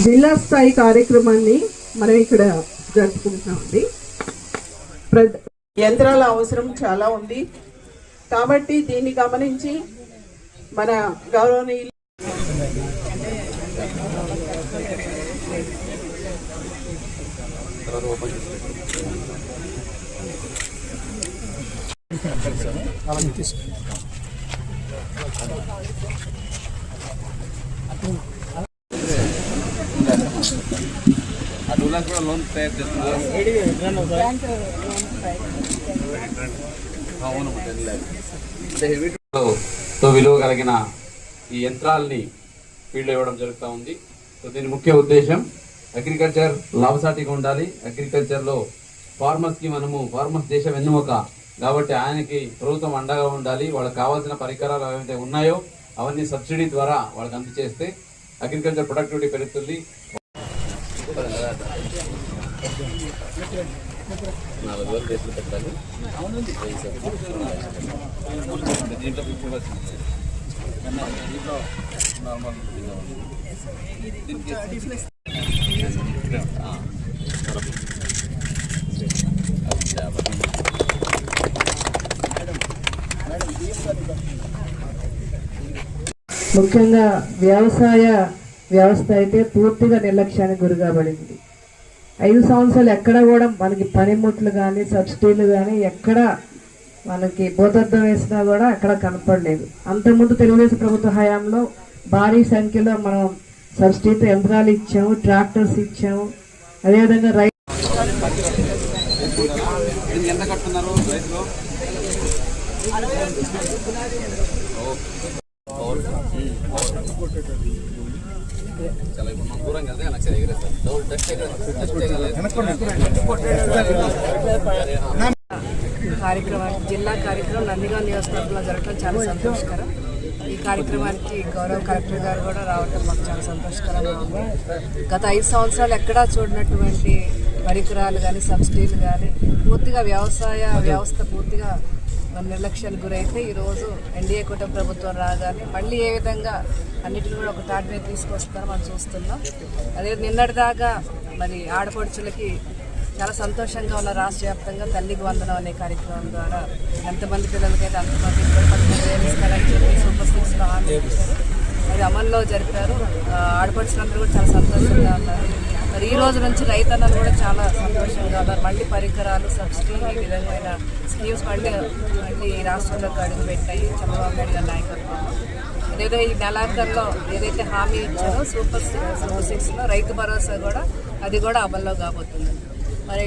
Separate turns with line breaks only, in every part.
జిల్లా స్థాయి కార్యక్రమాన్ని మనం ఇక్కడ జరుపుకుంటున్నామండి. ప్ర- యంత్రాల అవసరం చాలా ఉంది. కాబట్టి దీన్ని గమనించి మన గౌరవనీయులు
కూడా లోన్ తయారు చేస్తున్నారు తో విలువ కలిగిన ఈ యంత్రాల్ని ఫీల్డ్ ఇవ్వడం జరుగుతూ ఉంది. సో దీని ముఖ్య ఉద్దేశం అగ్రికల్చర్ లాభసాటిగా ఉండాలి. అగ్రికల్చర్లో ఫార్మర్స్కి మనము ఫార్మర్స్ దేశం వెన్నుముక. కాబట్టి ఆయనకి ప్రభుత్వం అండగా ఉండాలి. వాళ్ళకి కావాల్సిన పరికరాలు ఏవైతే ఉన్నాయో అవన్నీ సబ్సిడీ ద్వారా వాళ్ళకి అందజేస్తే అగ్రికల్చర్ ప్రొడక్టివిటీ పెరుగుతుంది. నాలుగు వేలు చేతులు పెట్టాలి దీంట్లో ఫిఫ్టీ పర్సెంట్ దీంట్లో నార్మల్
ముఖ్యంగా వ్యవసాయ వ్యవస్థ అయితే పూర్తిగా నిర్లక్ష్యానికి గురి కాబడింది. ఐదు సంవత్సరాలు ఎక్కడ కూడా మనకి పనిముట్లు కానీ సబ్సిడీలు కానీ ఎక్కడ మనకి భూతద్దం వేసినా కూడా ఎక్కడ కనపడలేదు. అంతకుముందు తెలుగుదేశం ప్రభుత్వ హయాంలో భారీ సంఖ్యలో మనం సబ్సిడీతో యంత్రాలు ఇచ్చాము ట్రాక్టర్స్ ఇచ్చాము. అదేవిధంగా
రైతు ఎంత కట్టున్నారు చాలా ఇప్పుడు మనం దూరం వెళ్తే నాకు సరిగ్గా ఎగరేస్తారు డౌల్ టచ్
కార్యక్రమానికి జిల్లా కార్యక్రమం నందిగా నియోజకవర్గంలో జరగడం చాలా సంతోషకరం. ఈ కార్యక్రమానికి గౌరవ కలెక్టర్ గారు కూడా రావటం మాకు చాలా సంతోషకరంగా ఉంది. గత ఐదు సంవత్సరాలు ఎక్కడా చూడనటువంటి పరికరాలు కానీ సబ్సిడీలు కానీ పూర్తిగా వ్యవసాయ వ్యవస్థ పూర్తిగా నిర్లక్ష్యాలు గురైతే ఈరోజు ఎన్డీఏ కుటుంబ ప్రభుత్వం రాగానే మళ్ళీ ఏ విధంగా అన్నిటిని కూడా ఒక తాటి మీద తీసుకొస్తారో మనం చూస్తున్నాం. అదే నిన్నటిదాకా మరి ఆడపడుచులకి చాలా సంతోషంగా ఉన్న రాష్ట్ర వ్యాప్తంగా తల్లికి వందనం అనే కార్యక్రమం ద్వారా ఎంతమంది పిల్లలకైతే అంతమంది కూడా చెప్పి సూపర్ సిక్స్లో హామీ అది అమల్లో జరిపారు. ఆడపడుచులందరూ కూడా చాలా సంతోషంగా ఉన్నారు. ఈ రోజు నుంచి రైతన్నలు కూడా చాలా సంతోషంగా ఉన్నారు. మళ్ళీ పరికరాలు సబ్సిడీ ఈ విధమైన స్కీమ్స్ మళ్ళీ మళ్ళీ ఈ రాష్ట్రంలోకి అడుగు పెట్టాయి. చంద్రబాబు నాయుడు గారి నాయకత్వంలో. అదేదో ఈ నెలాఖరులో ఏదైతే హామీ ఇచ్చారో సూపర్ సూపర్ సిక్స్లో రైతు భరోసా కూడా అది కూడా అమల్లో కాబోతుంది. మరి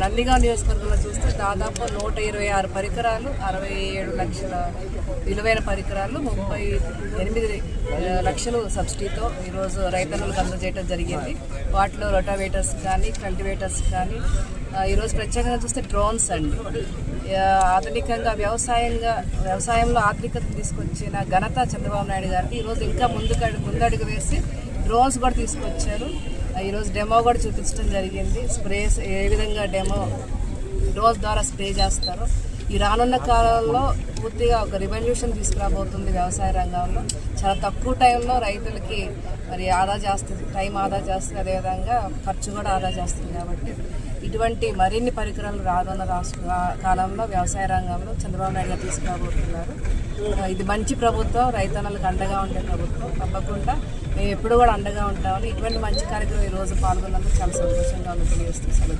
నందిగాం నందిగా నియోజకవర్గంలో చూస్తే దాదాపు నూట ఇరవై ఆరు పరికరాలు అరవై ఏడు లక్షల విలువైన పరికరాలు ముప్పై ఎనిమిది లక్షలు సబ్సిడీతో ఈరోజు రైతన్నులకు అందజేయడం జరిగింది. వాటిలో రొటావేటర్స్ కానీ కల్టివేటర్స్ కానీ ఈరోజు ప్రత్యేకంగా చూస్తే డ్రోన్స్ అండి. ఆధునికంగా వ్యవసాయంగా వ్యవసాయంలో ఆధునికత తీసుకొచ్చిన ఘనత చంద్రబాబు నాయుడు గారికి ఈరోజు ఇంకా ముందుకు ముందడుగు వేసి డ్రోన్స్ కూడా తీసుకొచ్చారు. ఈరోజు డెమో కూడా చూపించడం జరిగింది. స్ప్రేస్ ఏ విధంగా డెమో డోస్ ద్వారా స్ప్రే చేస్తారు. ఈ రానున్న కాలంలో పూర్తిగా ఒక రివల్యూషన్ తీసుకురాబోతుంది వ్యవసాయ రంగంలో. చాలా తక్కువ టైంలో రైతులకి మరి ఆదా చేస్తుంది టైం ఆదా చేస్తుంది. అదేవిధంగా ఖర్చు కూడా ఆదా చేస్తుంది కాబట్టి ఇటువంటి మరిన్ని పరికరాలు రానున్న రాష్ట్ర కాలంలో వ్యవసాయ రంగంలో చంద్రబాబు నాయుడు గారు తీసుకురాబోతున్నారు. ఇది మంచి ప్రభుత్వం రైతన్నలకు అండగా ఉండే ప్రభుత్వం. తప్పకుండా మేము ఎప్పుడు కూడా అండగా ఉంటామని ఇటువంటి మంచి కార్యక్రమం ఈ రోజు పాల్గొన్నందుకు చాలా సంతోషంగా ఉంది. తెలియజేస్తూ సెలవు